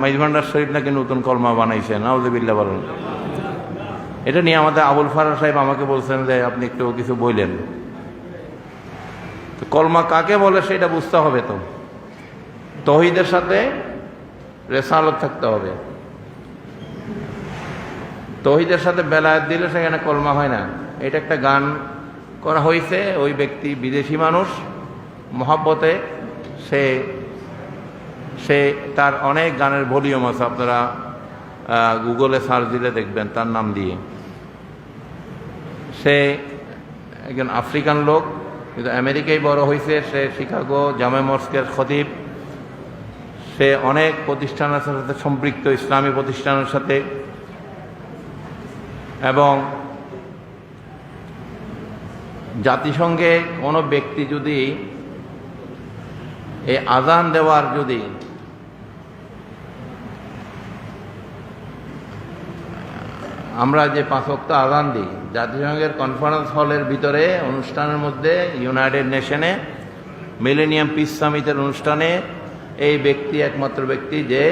মাইজভান্ডার শরীফ নাকি নতুন কলমা বানাইছে? নাউজুবিল্লাহ বলেন। এটা নিয়ে আমাদের আবুল ফারার সাহেব আমাকে বলছেন যে আপনি একটু কিছু বললেন কলমা কাকে বলে সেটা বুঝতে হবে তো। তহিদের সাথে রেসালত থাকতে হবে। তহিদের সাথে বেলায়েত দিলে সেখানে কলমা হয় না। এটা একটা গান করা হয়েছে, ওই ব্যক্তি বিদেশি মানুষ, মহাব্বতে সে সে তার অনেক গানের ভলিউম আছে, আপনারা গুগলে সার্চ দিলে দেখবেন তার নাম দিয়ে। সে একজন আফ্রিকান লোক, কিন্তু আমেরিকায় বড় হয়েছে, সে শিকাগো, জামে মস্কের খতিব। সে অনেক প্রতিষ্ঠানের সাথে সম্পৃক্ত, ইসলামী প্রতিষ্ঠানের সাথে। এবং জাতিসংঘে কোনো ব্যক্তি যদি এই আজান দেওয়ার যদি আমরা যে পাঁচ অক্ট আজান দিই, জাতিসংঘের কনফারেন্স হলের ভিতরে, অনুষ্ঠানের মধ্যে ইউনাইটেড নেশনে মিলেনিয়াম পিস সামিটের অনুষ্ঠানে, এই ব্যক্তি একমাত্র ব্যক্তি যে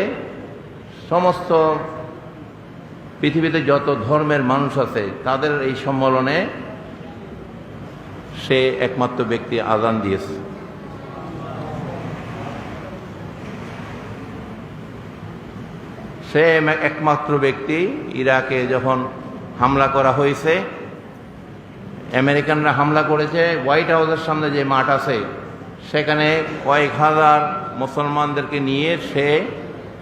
সমস্ত পৃথিবীতে যত ধর্মের মানুষ আছে, তাদের এই সম্মেলনে সে একমাত্র ব্যক্তি আজান দিয়েছে। সে একমাত্র ব্যক্তি ইরাকে যখন হামলা করা হয়েছে, আমেরিকানরা হামলা করেছে, হোয়াইট হাউসের সামনে যে মাঠ আছে, সেখানে কয়েক হাজার মুসলমানদেরকে নিয়ে সে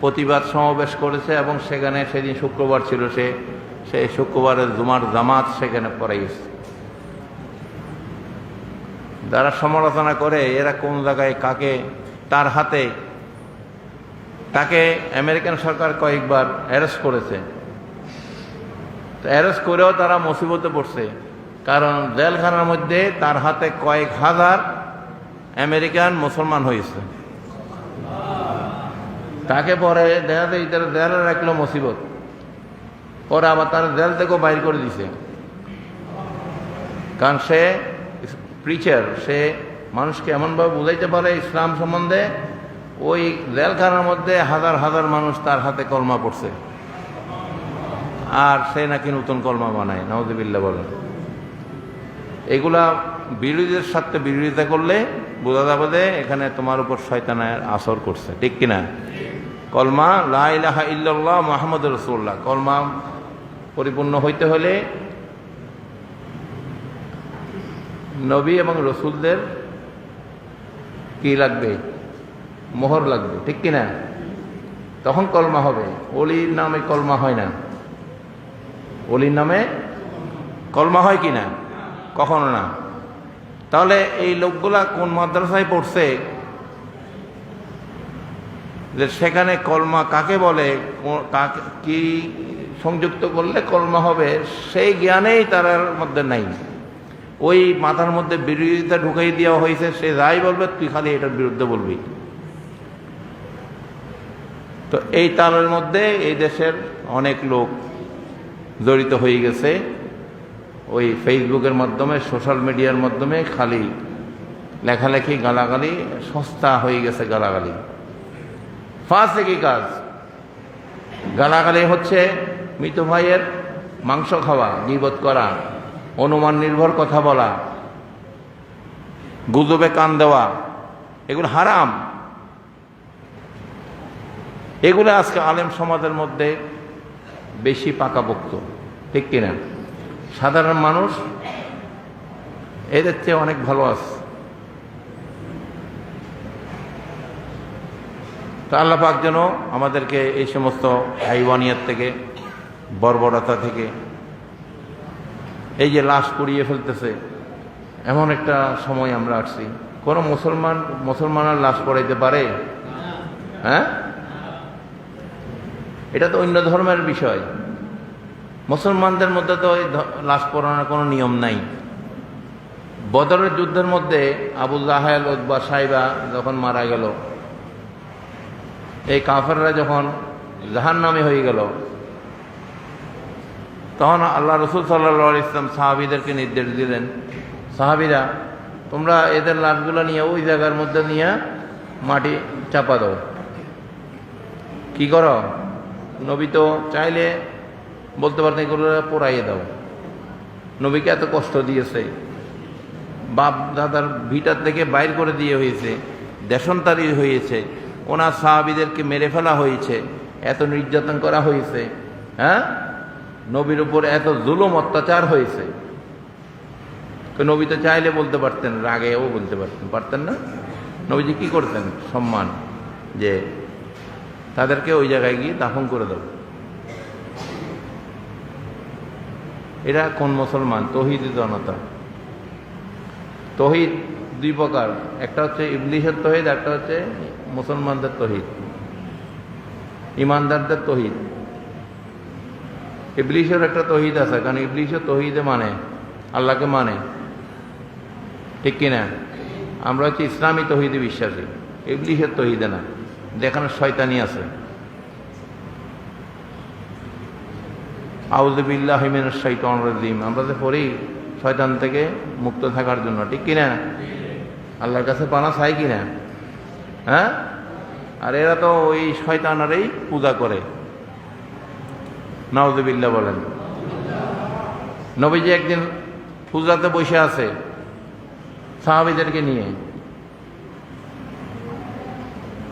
প্রতিবাদ সমাবেশ করেছে এবং সেখানে সেদিন শুক্রবার ছিল সে সেই শুক্রবারের জুমার জামাত সেখানে পড়াইছে। যারা সমালোচনা করে, এরা কোন জায়গায় কাকে, তার হাতে তাকে আমেরিকান সরকার কয়েকবার অ্যারেস্ট করেছে। তো অ্যারেস্ট করেও তারা মুসিবতে পড়ছে। কারণ জেলখানার মধ্যে তার হাতে কয়েক হাজার আমেরিকান মুসলমান হয়েছে। তাকে পরে দেখা যায় তারা জেলে রাখল মুসিবত। পরে আবার তারা জেল থেকেও বাইর করে দিছে। কারণ সে প্রিচার সে মানুষকে এমনভাবে বুঝাইতে পারে ইসলাম সম্বন্ধে ওই জেলখানার মধ্যে হাজার হাজার মানুষ তার হাতে কলমা পড়ছে। আর সে নাকি নতুন কলমা বানায় নওয়াজবিল্লা বলেন। এগুলা বিরোধীদের সাথে বিরোধিতা করলে বোঝা যাবে যে এখানে তোমার উপর শয়তানের আসর করছে। ঠিক কিনা? কলমা, লা ইলাহা ইল্লাল্লাহ মোহাম্মদ রসুল্লাহ কলমা পরিপূর্ণ হইতে হলে নবী এবং রসুলদের কি লাগবে? মোহর লাগবে, ঠিক কিনা? তখন কলমা হবে। অলির নামে কলমা হয় না। অলির নামে কলমা হয় কি না কখনো না। তাহলে এই লোকগুলা কোন মাদ্রাসায় পড়ছে? যে সেখানে কলমা কাকে বলে? কি সংযুক্ত করলে কলমা হবে? সেই জ্ঞানেই তার মধ্যে নাই। ওই মাথার মধ্যে বিরোধিতা ঢুকাই দেওয়া হয়েছে, সে যাই বলবে, তুই খালি এটার বিরুদ্ধে বলবি। তো এই তালের মধ্যে এই দেশের অনেক লোক জড়িত হয়ে গেছে। ওই ফেসবুকের মাধ্যমে, সোশ্যাল মিডিয়ার মাধ্যমে খালি লেখালেখি, গালাগালি, সস্তা হয়ে গেছে গালাগালি। ফার্স্ট কি কাজ। গালাগালি হচ্ছে মৃত ভাইয়ের মাংস খাওয়া নিবোধ করা, অনুমান নির্ভর কথা বলা, গুজবে কান দেওয়া, এগুলো হারাম। এগুলো আজকে আলেম সমাজের মধ্যে বেশি পাকাপোক্ত, ঠিক কিনা? সাধারণ মানুষ এদের চেয়ে অনেক ভালো আছে। তো আল্লাহ পাক যেন আমাদেরকে এই সমস্ত হাইওয়ানিয়ার থেকে, বর্বরতা থেকে এই যে লাশ পুড়িয়ে ফেলতেছে, এমন একটা সময় আমরা আসছি। কোনো মুসলমান, মুসলমানের লাশ পড়াইতে পারে? হ্যাঁ? এটা তো অন্য ধর্মের বিষয়। মুসলমানদের মধ্যে তো লাশ পড়ানোর কোনো নিয়ম নাই। বদরের যুদ্ধের মধ্যে আবু জাহেল উদ্বা সাইবা যখন মারা গেল, এই কাফেররা যখন জাহান নামে হয়ে গেল, তখন আল্লাহ রসুল সাল্লা ইসলাম সাহাবিদেরকে নির্দেশ দিলেন, সাহাবিরা, তোমরা এদের লাশগুলো নিয়ে ওই জায়গার মধ্যে নিয়ে মাটি চাপা দাও। কি করো? নবী তো চাইলে বলতে পারতেন এগুলো পোড়াইয়ে দাও। নবীকে এত কষ্ট দিয়েছে। বাপ দাদার ভিটার থেকে বাইর করে দিয়ে হয়েছে, দেশন্তারি হয়েছে, ওনার সাহাবিদেরকে মেরে ফেলা হয়েছে, এত নির্যাতন করা হয়েছে হ্যাঁ? নবীর উপর এত জুলুম, অত্যাচার হয়েছে। তো নবী তো চাইলে বলতে পারতেন রাগেও বলতে পারতেন পারতেন না? নবীজি কি করতেন? সম্মান যে তাদেরকে ওই জায়গায় গিয়ে দাফন করে দেব। এরা কোন মুসলমান? তহিদ জনতা। তহিদ দুই প্রকার। একটা হচ্ছে ইবলিশের তহিদ, একটা হচ্ছে মুসলমানদের তহিদ। ইমানদারদের তহিদ। ইবলিশের একটা তহিদ আছে, কারণ ইবলিশের তহিদে মানে আল্লাহকে মানে। ঠিক কিনা? আমরা হচ্ছে ইসলামী তহিদে বিশ্বাসী। ইবলিশের তহিদে না। যেখানে শয়তানি আছে। আউজবিল্লাহ হিমেন শৈতন রাজিম। আমরা যে পড়ি, শয়তান থেকে মুক্ত থাকার জন্য, ঠিক কিনা? আল্লাহর কাছে পানা চাই কিনা? হ্যাঁ? আর এরা তো ওই শয়তানারই পূজা করে। নাউজবিল্লা বলেন। নবীজি একদিন পূজাতে বসে আছে, সাহাবিদেরকে নিয়ে।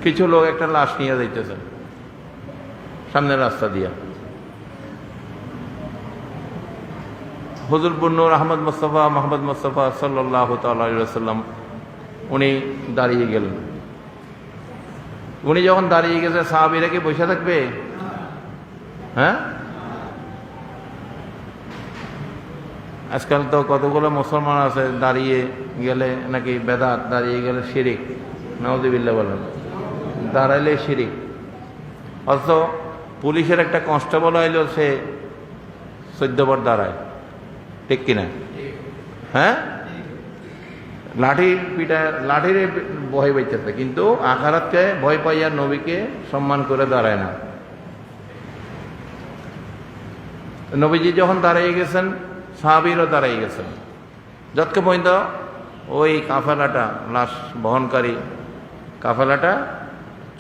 কিছু লোক একটা লাশ নিয়ে যাইতেছে। সামনের রাস্তা দিয়া। হজরপুর নূর আহমদ মোস্তফা, মোহাম্মদ মোস্তফা সাল্লাহ তাল্লাম উনি দাঁড়িয়ে গেলেন। উনি যখন দাঁড়িয়ে গেছে, সাহাবিরা কি বসে থাকবে? হ্যাঁ? আজকাল তো কতগুলো মুসলমান আছে, দাঁড়িয়ে গেলে নাকি বেদাত, দাঁড়িয়ে গেলে শিরিক। নওয়াজিবিল্লা বলেন। দাঁড়াইলে শিরিক অথচ পুলিশের একটা কনস্টেবল হইল সে চোদ্দবার দাঁড়ায়। ঠিক কিনা? হ্যাঁ? লাঠি পিঠা লাঠির ভয় পাইতেছে, কিন্তু আখারাতকে ভয় পাইয়া নবীকে সম্মান করে দাঁড়ায় না। নবীজি যখন দাঁড়িয়ে গেছেন, সাহাবিরও দাঁড়িয়ে গেছেন। যতকে পর্যন্ত ওই কাফেলাটা, লাশ বহনকারী কাফেলাটা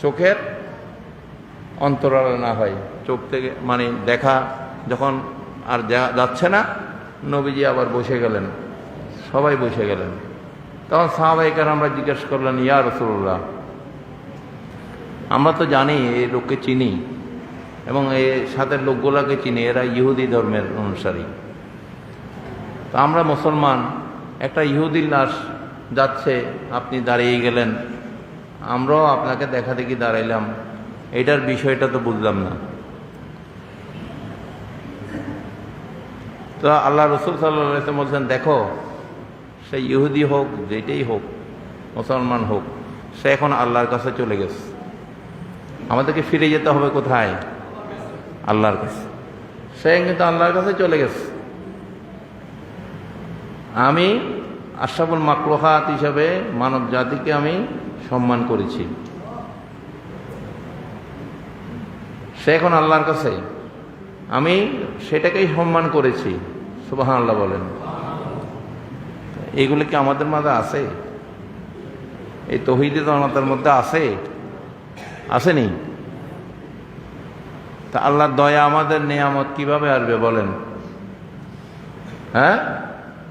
চোখের অন্তরাল না হয়। চোখ থেকে মানে দেখা যখন আর যাচ্ছে না, নবীজি আবার বসে গেলেন। সবাই বসে গেলেন। তখন সাহাবাহিকার আমরা জিজ্ঞেস করলেন, ইয়া রসুল্লাহ আমরা তো জানি এই লোককে চিনি এবং এই সাথে লোকগুলাকে চিনি, এরা ইহুদি ধর্মের অনুসারী। তা আমরা মুসলমান, একটা ইহুদির লাশ যাচ্ছে, আপনি দাঁড়িয়ে গেলেন আমরাও আপনাকে দেখা দেখি দাঁড়াইলাম। এটার বিষয়টা তো বুঝলাম না। তো আল্লাহ রসুল সাল্লাম বলছেন, দেখো, সে ইহুদি হোক, যেটাই হোক, মুসলমান হোক, সে এখন আল্লাহর কাছে চলে গেছে। আমাদেরকে ফিরে যেতে হবে কোথায়? আল্লাহর কাছে। সে কিন্তু আল্লাহর কাছে চলে গেছে। আমি আশরাফুল মাকলুহাত হিসাবে মানব জাতিকে আমি সম্মান করেছি। সে এখন আল্লাহর কাছে, আমি সেটাকেই সম্মান করেছি সুবাহ আল্লাহ বলেন। এইগুলো কি আমাদের মাঝে আছে? এই তহিদি জনতার মধ্যে আছে? আসেনি? তা আল্লাহর দয়া আমাদের নিয়ামত কীভাবে আসবে বলেন? হ্যাঁ?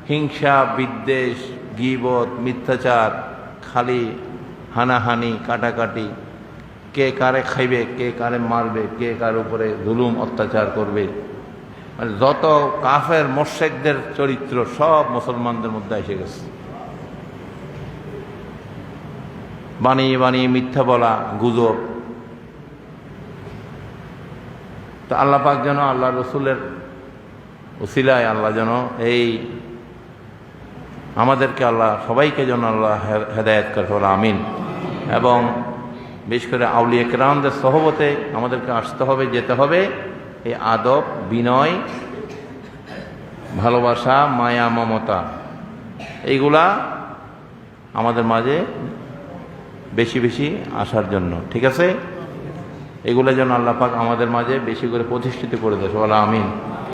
হিংসা, বিদ্বেষ, গিবত, মিথ্যাচার, খালি হানাহানি, কাটাকাটি, কে কারে খাইবে, কে কারে মারবে, কে কার উপরে জুলুম, অত্যাচার করবে। মানে যত কাফের মোর্শেকদের চরিত্র সব মুসলমানদের মধ্যে এসে গেছে। বানিয়ে বানিয়ে মিথ্যা বলা, গুজব। তো আল্লাহ পাক যেন আল্লাহ রসুলের উসিলায় আল্লাহ যেন এই আমাদেরকে আল্লাহ, সবাইকে যেন আল্লাহ হেদায়ত করে হল আমিন। এবং বিশেষ করে আউলিয়া কেরামদের সহবতে আমাদেরকে আসতে হবে, যেতে হবে। এই আদব, বিনয়, ভালোবাসা, মায়া, মমতা, এইগুলা আমাদের মাঝে বেশি বেশি আসার জন্য, ঠিক আছে? এগুলো যেন আল্লাহ পাক আমাদের মাঝে বেশি করে প্রতিষ্ঠিত করে দেয় আমিন।